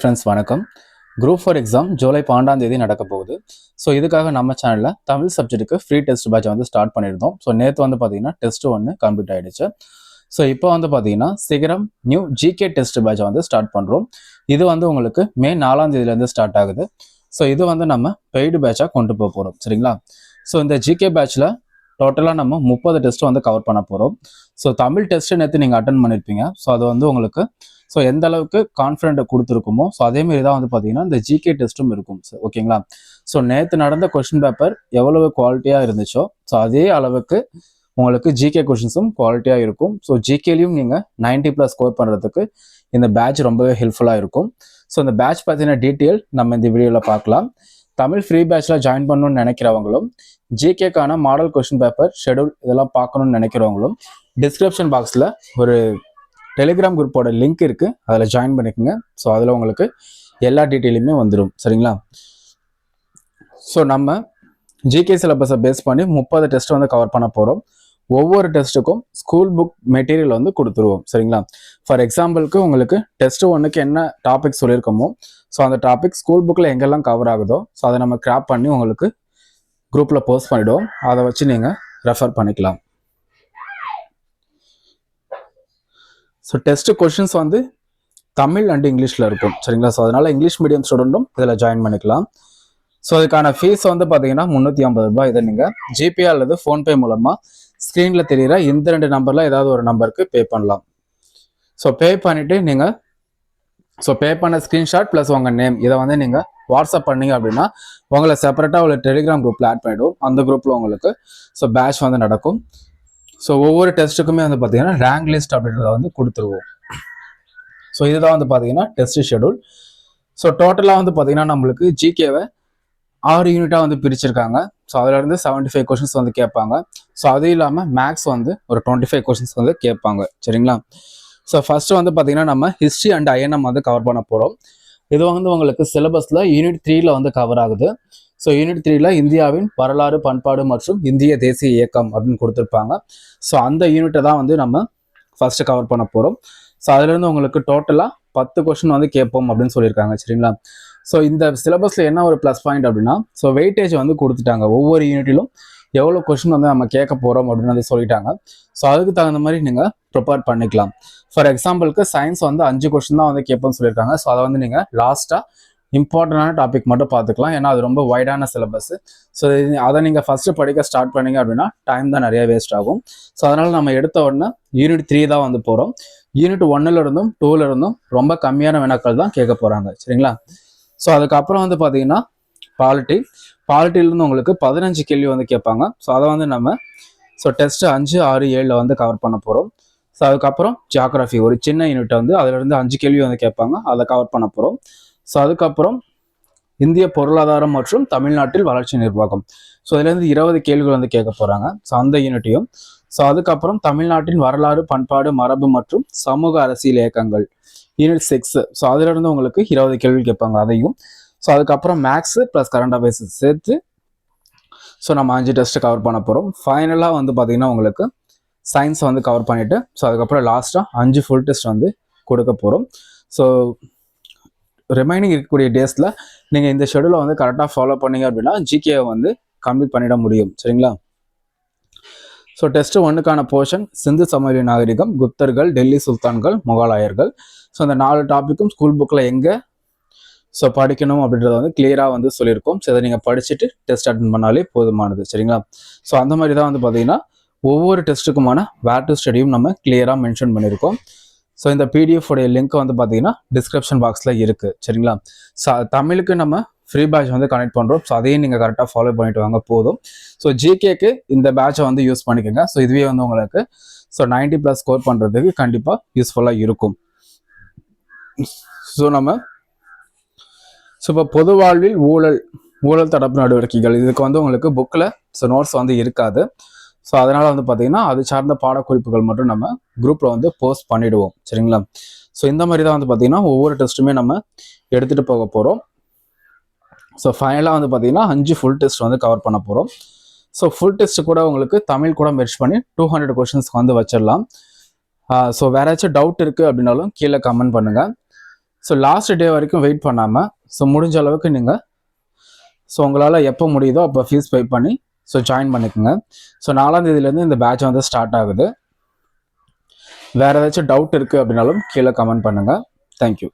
Friends வணக்கம். Group four exam July பன்னெண்டாம் தேதி நடக்க போகுது. ஸோ இதுக்காக நம்ம சேனலில் தமிழ் சப்ஜெக்ட்டுக்கு ஃப்ரீ டெஸ்ட் பேட்ச் வந்து ஸ்டார்ட் பண்ணியிருந்தோம். ஸோ நேற்று வந்து பார்த்தீங்கன்னா டெஸ்ட் ஒன்று கம்ப்ளீட் ஆகிடுச்சு ஸோ இப்போ வந்து பார்த்தீங்கன்னா சீக்கிரம் நியூ ஜிகே டெஸ்ட் பேட்ச் வந்து ஸ்டார்ட் பண்ணுறோம் இது வந்து உங்களுக்கு மே நாலாம் தேதியிலேருந்து ஸ்டார்ட் ஆகுது. ஸோ இது வந்து நம்ம பெய்டு பேட்சாக கொண்டு போக போகிறோம் சரிங்களா? ஸோ இந்த ஜிகே பேட்ச்சில் டோட்டலாக நம்ம முப்பது டெஸ்ட்டு வந்து கவர் பண்ண போகிறோம் ஸோ தமிழ் டெஸ்ட் நேற்று நீங்கள் அட்டன் பண்ணியிருப்பீங்க ஸோ அது வந்து உங்களுக்கு ஸோ எந்த அளவுக்கு கான்ஃபிடென்ட் கொடுத்துருக்குமோ ஸோ அதேமாரி தான் வந்து பார்த்தீங்கன்னா இந்த ஜிகே டெஸ்ட்டும் இருக்கும் சார் ஓகேங்களா ஸோ நேற்று நடந்த கொஷின் பேப்பர் எவ்வளவு குவாலிட்டியாக இருந்துச்சோ ஸோ அதே அளவுக்கு உங்களுக்கு ஜிகே கொஷின்ஸும் குவாலிட்டியாக இருக்கும். ஸோ ஜிகேலையும் நீங்கள் 90 ப்ளஸ் ஸ்கோர் பண்ணுறதுக்கு இந்த பேட்ச் ரொம்பவே ஹெல்ப்ஃபுல்லாக இருக்கும். ஸோ இந்த பேட்ச் பார்த்தீங்கன்னா டீட்டெயில் நம்ம இந்த வீடியோவில் பார்க்கலாம். தமிழ் ஃப்ரீ பேட்ச்சில் ஜாயின் பண்ணணும்னு நினைக்கிறவங்களும் ஜிகேக்கான மாடல் கொஷின் பேப்பர் ஷெடியூல் இதெல்லாம் பார்க்கணும்னு நினைக்கிறவங்களும் டிஸ்கிரிப்ஷன் பாக்ஸில் ஒரு டெலிகிராம் குரூப்போட லிங்க் இருக்குது அதில் ஜாயின் பண்ணிக்கோங்க. ஸோ அதில் உங்களுக்கு எல்லா டீட்டெயிலுமே வந்துடும் சரிங்களா? ஸோ நம்ம ஜிகே சிலபஸை பேஸ் பண்ணி முப்பது டெஸ்ட் வந்து கவர் பண்ண போகிறோம் ஒவ்வொரு டெஸ்ட்டுக்கும் ஸ்கூல் புக் மெட்டீரியல் வந்து கொடுத்துருவோம் சரிங்களா? ஃபார் எக்ஸாம்பிளுக்கு உங்களுக்கு டெஸ்ட் ஒன்றுக்கு என்ன டாபிக் சொல்லியிருக்கோமோ ஸோ அந்த டாபிக் ஸ்கூல் புக்கில் எங்கெல்லாம் கவர் ஆகுதோ ஸோ அதை நம்ம கிராப் பண்ணி உங்களுக்கு குரூப்பில் போஸ்ட் பண்ணிவிடுவோம் அதை வச்சு நீங்கள் ரெஃபர் பண்ணிக்கலாம். ஸோ டெஸ்ட் கொஷின்ஸ் வந்து தமிழ் அண்ட் இங்கிலீஷில் இருக்கும் சரிங்களா? ஸோ அதனால் இங்கிலீஷ் மீடியம் ஸ்டூடெண்ட்டும் இதில் ஜாயின் பண்ணிக்கலாம். ஸோ அதுக்கான ஃபீஸ் வந்து பார்த்தீங்கன்னா முந்நூற்றி ஐம்பது ரூபாய். இதை நீங்கள் ஜிபே அல்லது ஃபோன்பே மூலமாக ஸ்க்ரீனில் தெரிகிற இந்த ரெண்டு நம்பரில் ஏதாவது ஒரு நம்பருக்கு பே பண்ணலாம். ஸோ பே பண்ணிவிட்டு நீங்கள் ஸோ பே பண்ண ஸ்க்ரீன்ஷாட் ப்ளஸ் உங்கள் நேம் இதை வந்து நீங்கள் வாட்ஸ்அப் பண்ணீங்க அப்படின்னா உங்களை செப்பரேட்டாக ஒரு டெலிகிராம் குரூப்பில் ஆட் பண்ணிவிடுவோம் அந்த குரூப்பில் உங்களுக்கு ஸோ பேட்ச் வந்து நடக்கும். ஸோ ஒவ்வொரு டெஸ்ட்டுக்குமே வந்து பார்த்தீங்கன்னா ரேங்க் லிஸ்ட் அப்படின்றத வந்து கொடுத்துருவோம். ஸோ இதுதான் வந்து பார்த்தீங்கன்னா டெஸ்ட் ஷெடியூல் ஸோ டோட்டலாக வந்து பார்த்தீங்கன்னா நம்மளுக்கு ஜிகேவை ஆறு யூனிட்டாக வந்து பிரிச்சிருக்காங்க. ஸோ அதுலேருந்து செவன்ட்டி ஃபைவ் கொஷின்ஸ் வந்து கேட்பாங்க. ஸோ அது இல்லாமல் மேக்ஸ் வந்து ஒரு டுவெண்ட்டி ஃபைவ் கொஷின்ஸ் வந்து கேட்பாங்க. சரிங்களா? ஸோ ஃபர்ஸ்ட் வந்து பார்த்தீங்கன்னா நம்ம ஹிஸ்ட்ரி அண்ட் ஐஎன்எம் வந்து கவர் பண்ண போகிறோம் இது வந்து உங்களுக்கு சிலபஸில் யூனிட் த்ரீல வந்து கவர் ஆகுது. ஸோ யூனிட் த்ரீல இந்தியாவின் வரலாறு பண்பாடு மற்றும் இந்திய தேசிய இயக்கம் அப்படின்னு கொடுத்துருப்பாங்க. ஸோ அந்த யூனிட்டை தான் வந்து நம்ம ஃபர்ஸ்ட் கவர் பண்ண போகிறோம் ஸோ அதுலேருந்து உங்களுக்கு டோட்டலாக பத்து கொஷின் வந்து கேட்போம் அப்படின்னு சொல்லியிருக்காங்க. சரிங்களா? ஸோ இந்த சிலபஸில் என்ன ஒரு ப்ளஸ் பாயிண்ட் அப்படின்னா ஸோ வெயிட்டேஜ் வந்து கொடுத்துட்டாங்க ஒவ்வொரு யூனிட்டிலும் எவ்வளோ கொஷின் வந்து நம்ம கேட்க போகிறோம் அப்படின்னு வந்து சொல்லிட்டாங்க. ஸோ அதுக்கு தகுந்த மாதிரி நீங்கள் ப்ரிப்பேர் பண்ணிக்கலாம். ஃபார் எக்ஸாம்பிளுக்கு சயின்ஸ் வந்து அஞ்சு கொஷின் தான் வந்து கேட்போம்னு சொல்லியிருக்காங்க. ஸோ அதை வந்து நீங்கள் லாஸ்ட்டாக இம்பார்ட்டண்டான டாபிக் மட்டும் பார்த்துக்கலாம். ஏன்னா அது ரொம்ப வைடான சிலபஸ் ஸோ அதை நீங்கள் ஃபஸ்ட்டு படிக்க ஸ்டார்ட் பண்ணீங்க அப்படின்னா டைம் தான் நிறைய வேஸ்ட் ஆகும். ஸோ அதனால் நம்ம எடுத்த உடனே யூனிட் த்ரீ தான் வந்து போகிறோம் யூனிட் ஒன்னுல இருந்தும் டூல இருந்தும் ரொம்ப கம்மியான வினாக்கள் தான் கேட்க போகிறாங்க சரிங்களா? ஸோ அதுக்கப்புறம் வந்து பார்த்தீங்கன்னா பாலிட்டி பாலிட்டிலேருந்து உங்களுக்கு பதினஞ்சு கேள்வி வந்து கேட்பாங்க. ஸோ அதை வந்து நம்ம ஸோ டெஸ்ட்டு அஞ்சு ஆறு ஏழில் வந்து கவர் பண்ண போகிறோம் ஸோ அதுக்கப்புறம் ஜியாகிரஃபி ஒரு சின்ன யூனிட் வந்து அதுலேருந்து அஞ்சு கேள்வி வந்து கேட்பாங்க. அதை கவர் பண்ண போகிறோம் ஸோ அதுக்கப்புறம் இந்திய பொருளாதாரம் மற்றும் தமிழ்நாட்டில் வளர்ச்சி நிர்வாகம். ஸோ இதுலேருந்து இருபது கேள்விகள் வந்து கேட்க போகிறாங்க ஸோ அந்த யூனிட்டையும். ஸோ அதுக்கப்புறம் தமிழ்நாட்டின் வரலாறு பண்பாடு மரபு மற்றும் சமூக அரசியல் இயக்கங்கள். யூனிட் சிக்ஸ் ஸோ அதுலேருந்து உங்களுக்கு இருபது கேள்வி கேட்பாங்க. அதையும். ஸோ அதுக்கப்புறம் மேக்ஸு ப்ளஸ் கரண்ட் அஃபேர்ஸ் சேர்த்து. ஸோ நம்ம அஞ்சு டெஸ்ட்டு கவர் பண்ண போகிறோம் ஃபைனலாக வந்து பார்த்தீங்கன்னா உங்களுக்கு சயின்ஸ் வந்து கவர் பண்ணிவிட்டு ஸோ அதுக்கப்புறம் லாஸ்ட்டாக அஞ்சு ஃபுல் டெஸ்ட் வந்து கொடுக்க போகிறோம் ஸோ ரிமைனிங் இருக்கக்கூடிய டேஸில் நீங்கள் இந்த ஷெடியூலை வந்து கரெக்டாக ஃபாலோ பண்ணீங்க அப்படின்னா ஜிகேவை வந்து கம்ப்ளீட் பண்ணிட முடியும். சரிங்களா? ஸோ டெஸ்ட் ஒன்றுக்கான போர்ஷன் சிந்து சமவெளி நாகரிகம் குப்தர்கள் டெல்லி சுல்தான்கள் முகலாயர்கள். ஸோ அந்த நாலு டாப்பிக்கும் ஸ்கூல் புக்கில் எங்கே? ஸோ படிக்கணும் அப்படின்றத வந்து கிளியராக வந்து சொல்லியிருக்கோம். ஸோ இதை நீங்கள் படிச்சுட்டு டெஸ்ட் அட்டன் பண்ணாலே போதுமானது. சரிங்களா? ஸோ அந்த மாதிரி தான் வந்து பார்த்தீங்கன்னா ஒவ்வொரு டெஸ்ட்டுக்குமான வேர் டு ஸ்டடியும் நம்ம கிளியராக மென்ஷன் பண்ணியிருக்கோம். ஸோ இந்த பிடிஎஃப் உடைய லிங்க் வந்து பார்த்தீங்கன்னா டிஸ்கிரிப்ஷன் பாக்ஸில் இருக்குது சரிங்களா? ஸோ தமிழுக்கு நம்ம ஃப்ரீ பேட்ச் வந்து கனெக்ட் பண்ணுறோம் ஸோ அதையும் நீங்கள் கரெக்டாக ஃபாலோ பண்ணிட்டு வாங்க போதும். ஸோ ஜிகேக்கு இந்த பேட்சை வந்து யூஸ் பண்ணிக்கோங்க. ஸோ இதுவே வந்து உங்களுக்கு ஸோ 90 ப்ளஸ் ஸ்கோர் பண்ணுறதுக்கு கண்டிப்பாக யூஸ்ஃபுல்லாக இருக்கும். ஸோ நம்ம ஸோ இப்போ பொது வாழ்வில் ஊழல் ஊழல் தடுப்பு நடவடிக்கைகள் இதுக்கு வந்து உங்களுக்கு புக்கில் ஸோ நோட்ஸ் வந்து இருக்காது. ஸோ அதனால் வந்து பார்த்தீங்கன்னா அது சார்ந்த பாடக்குறிப்புகள் மட்டும் நம்ம குரூப்பில் வந்து போஸ்ட் பண்ணிடுவோம். சரிங்களா? ஸோ இந்த மாதிரி தான் வந்து பார்த்தீங்கன்னா ஒவ்வொரு டெஸ்ட்டுமே நம்ம எடுத்துகிட்டு போக போகிறோம் ஸோ ஃபைனலாக வந்து பார்த்தீங்கன்னா அஞ்சு ஃபுல் டெஸ்ட் வந்து கவர் பண்ண போகிறோம் ஸோ ஃபுல் டெஸ்ட் கூட உங்களுக்கு தமிழ் கூட மெர்ச் பண்ணி டூ ஹண்ட்ரட் கொஷின்ஸ்க்கு வந்து வச்சிடலாம். ஸோ வேற ஏதாச்சும் டவுட் இருக்குது அப்படின்னாலும் கீழே கமெண்ட் பண்ணுங்கள் ஸோ லாஸ்ட் டே வரைக்கும் வெயிட் பண்ணாமல் ஸோ முடிஞ்ச அளவுக்கு நீங்கள் ஸோ உங்களால் எப்போ முடியுதோ அப்போ ஃபீஸ் பே பண்ணி ஸோ ஜாயின் பண்ணிக்கோங்க. ஸோ நாலாம் தேதியிலேருந்து இந்த பேட்ச் வந்து ஸ்டார்ட் ஆகுது. வேறு ஏதாச்சும் டவுட் இருக்குது அப்படின்னாலும் கீழே கமெண்ட் பண்ணுங்கள் தேங்க்யூ